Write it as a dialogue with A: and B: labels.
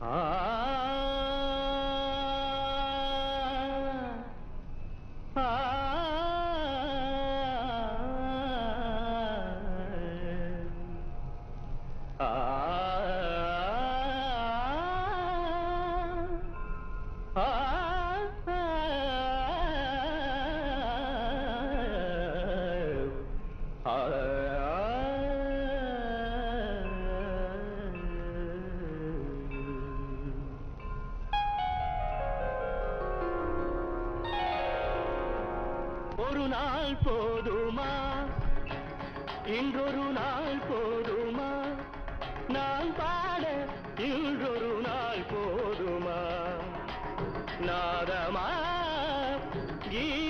A: ஆ ஒரு நாள் போதுமா? இன்றொரு நாள் போதுமா? நான் பாட இன்றொரு நாள் போதுமா? நாதமா கீ